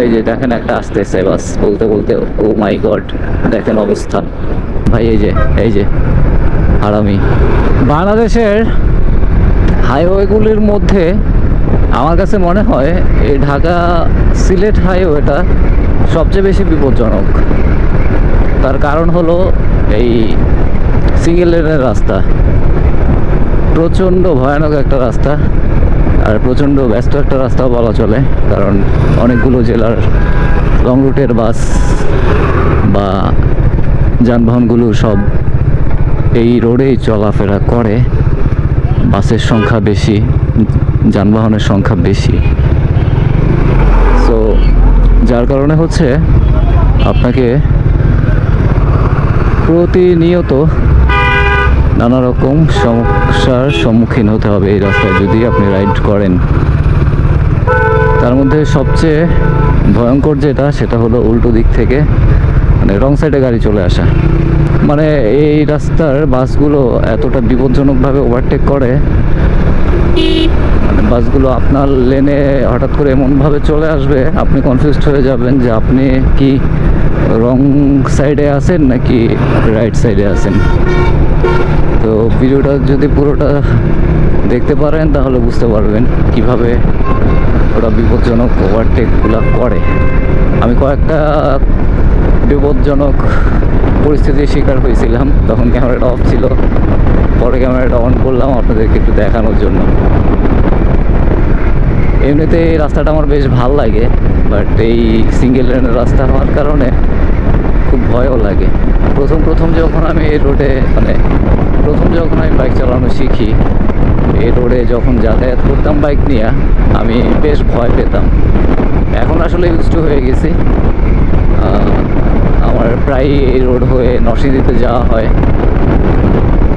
এই যে দেখেন একটা আসতেছে, বাস। বলতে বলতে ও মাই গড দেখেন অবস্থা। ভাই, এই যে এই যে, হারামি। বাংলাদেশের হাইওয়েগুলির মধ্যে আমার কাছে মনে হয়, এই ঢাকা সিলেট হাইওয়েটা সবচেয়ে বেশি বিপজ্জনক। তার কারণ হলো এই সিঙ্গেল লেনের রাস্তা। প্রচণ্ড ভয়ানক একটা রাস্তা। প্রচণ্ড ব্যস্ত একটা রাস্তাও বলা চলে, কারণ অনেকগুলো জেলার লং রুটের বাস বা যানবাহনগুলো সব এই রোডেই চলাফেরা করে। বাসের সংখ্যা বেশি, যানবাহনের সংখ্যা বেশি। সো যার কারণে হচ্ছে আপনাকে প্রতিনিয়ত নানা রকম সমস্যার সম্মুখীন হতে হবে এই রাস্তায় যদি আপনি রাইড করেন। তার মধ্যে সবচেয়ে ভয়ঙ্কর যেটা, সেটা হলো উল্টো দিক থেকে মানে রং সাইডে গাড়ি চলে আসা। মানে এই রাস্তার বাসগুলো এতটা বিপজ্জনকভাবে ওভারটেক করে মানে বাসগুলো আপনার লেনে হঠাৎ করে এমনভাবে চলে আসবে, আপনি কনফিউজড হয়ে যাবেন যে আপনি কি রং সাইডে আছেন নাকি রাইট সাইডে আছেন। তো ভিডিওটা যদি পুরোটা দেখতে পারেন, তাহলে বুঝতে পারবেন কীভাবে ওরা বিপজ্জনক ওভারটেকগুলো করে। আমি কয়েকটা বিপজ্জনক পরিস্থিতির শিকার হয়েছিলাম, তখন ক্যামেরাটা অফ ছিল। পরে ক্যামেরাটা অন করলাম, আপনাদেরকে একটু দেখানোর জন্য। এমনিতে এই রাস্তাটা আমার বেশ ভালো লাগে বাট এই সিঙ্গেল লেনের রাস্তা হওয়ার কারণে খুব ভয়ও লাগে। প্রথম প্রথম যখন আমি এই রোডে মানে প্রথম যখন আমি বাইক চালানো শিখি, এই রোডে যখন যাতায়াত করতাম বাইক নিয়ে, আমি বেশ ভয় পেতাম। এখন আসলে ইউজ হয়ে গেছি। আমার প্রায় এই রোড হয়ে নসিদিতে যাওয়া হয়।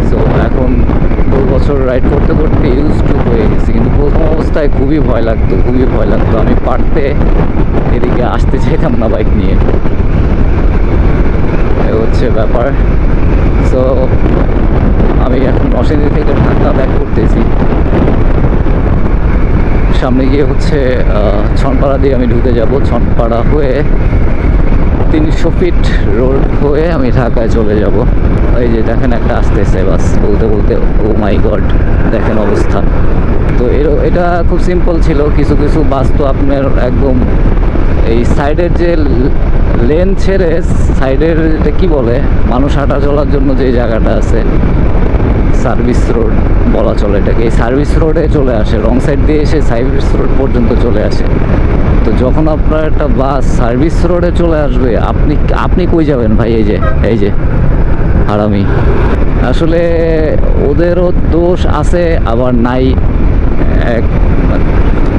সো এখন দু বছর রাইড করতে করতে ইউজ টু হয়ে গেছি। কিন্তু প্রথম অবস্থায় খুবই ভয় লাগতো, খুবই ভয় লাগতো। আমি পারতে এদিকে আসতে চাইতাম না বাইক নিয়ে। হচ্ছে ব্যাপার। সো আমি এখন নরসিংদী থেকে ঢাকা ব্যাক করতেছি। সামনে গিয়ে হচ্ছে ছনপাড়া দিয়ে আমি ঢুকে যাব। ছনপাড়া হয়ে তিনশো ফিট রোড হয়ে আমি ঢাকায় চলে যাব। এই যে দেখেন একটা আসতেছে বাস, বলতে বলতে ও মাই গড দেখেন অবস্থা। তো এর- এটা খুব সিম্পল ছিল, কিছু কিছু বাস তো আপনার একদম এই সাইডের যে লেন ছেড়ে সাইডের এটা কি বলে, মানুষ হাঁটা চলার জন্য যে জায়গাটা আছে সার্ভিস রোড বলা চলে এটাকে। এই সার্ভিস রোডে চলে আসে, রং সাইড দিয়ে এসে সার্ভিস রোড পর্যন্ত চলে আসে। তো যখন আপনার একটা বাস সার্ভিস রোডে চলে আসবে, আপনি আপনি কই যাবেন ভাই? এই যে এই যে, হারামি। আসলে ওদেরও দোষ আছে, আবার নাই। এক,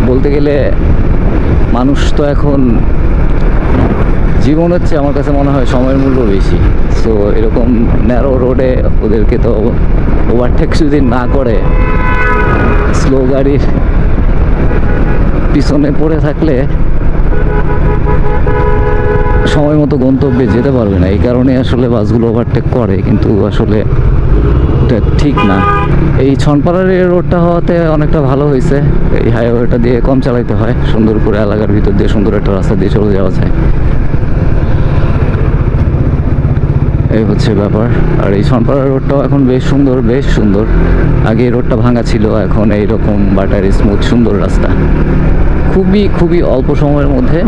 বলতে গেলে মানুষ তো এখন জীবন হচ্ছে আমার কাছে মনে হয় সময়ের মূল্য বেশি। সো এরকম ন্যারো রোডে ওদেরকে তো ওভারটেক যদি না করে স্লো গাড়ির পিছনে পড়ে থাকলে সময় মতো গন্তব্যে যেতে পারবে না। এই কারণে আসলে বাসগুলো ওভারটেক করে, কিন্তু আসলে এটা ঠিক না। এই ছনপাড়ার এই রোডটা হওয়াতে অনেকটা ভালো হয়েছে। এই হাইওয়েটা দিয়ে কম চালাইতে হয়। সুন্দর করে এলাকার ভিতর দিয়ে সুন্দর একটা রাস্তা দিয়ে চলে যাওয়া যায়। এই হচ্ছে ব্যাপার। আর এই ছনপাড়া রোডটাও এখন বেশ সুন্দর বেশ সুন্দর। আগে এই রোডটা ভাঙা ছিল, এখন এইরকম বাটার স্মুথ সুন্দর রাস্তা। খুবই খুবই অল্প সময়ের মধ্যে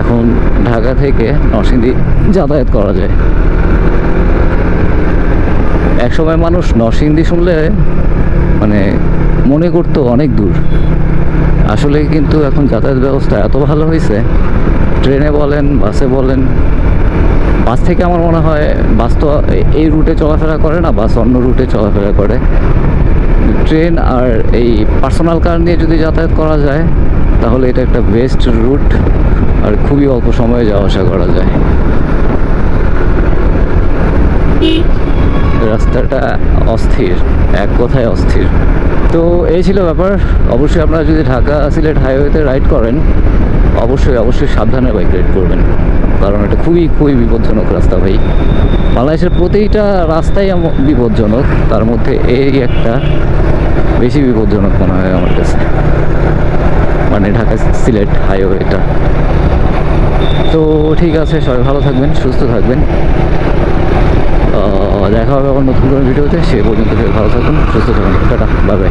এখন ঢাকা থেকে নরসিংদী যাতায়াত করা যায়। একসময় মানুষ নরসিংদী শুনলে মানে মনে করতো অনেক দূর। আসলে কিন্তু এখন যাতায়াত ব্যবস্থা এত ভালো হয়েছে ট্রেনে বলেন, বাসে বলেন বাস থেকে আমার মনে হয় বাস তো এই রুটে চলাফেরা করে না, বাস অন্য রুটে চলাফেরা করে। ট্রেন আর এই পার্সোনাল কার নিয়ে যদি যাতায়াত করা যায়, তাহলে এটা একটা বেস্ট রুট আর খুবই অল্প সময়ে যাওয়া আসা করা যায়। রাস্তাটা অস্থির, এক কথায় অস্থির। তো এই ছিল ব্যাপার। অবশ্যই আপনারা যদি ঢাকা সিলেট হাইওয়েতে রাইড করেন অবশ্যই অবশ্যই সাবধানে বাইক রাইড করবেন। কারণ এটা খুবই খুবই বিপজ্জনক রাস্তা ভাই। বাংলাদেশের প্রতিটা রাস্তাই বিপজ্জনক। তার মধ্যে এই একটা বেশি বিপজ্জনক মনে হয় আমার কাছে। মানে ঢাকা সিলেট হাইওয়েটা তো ঠিক আছে, সবাই ভালো থাকবেন, সুস্থ থাকবেন। দেখা হবে আবার নতুন কোনো ভিডিওতে সে পর্যন্ত সবাই ভালো থাকুন, সুস্থ থাকুন। Tata bye bye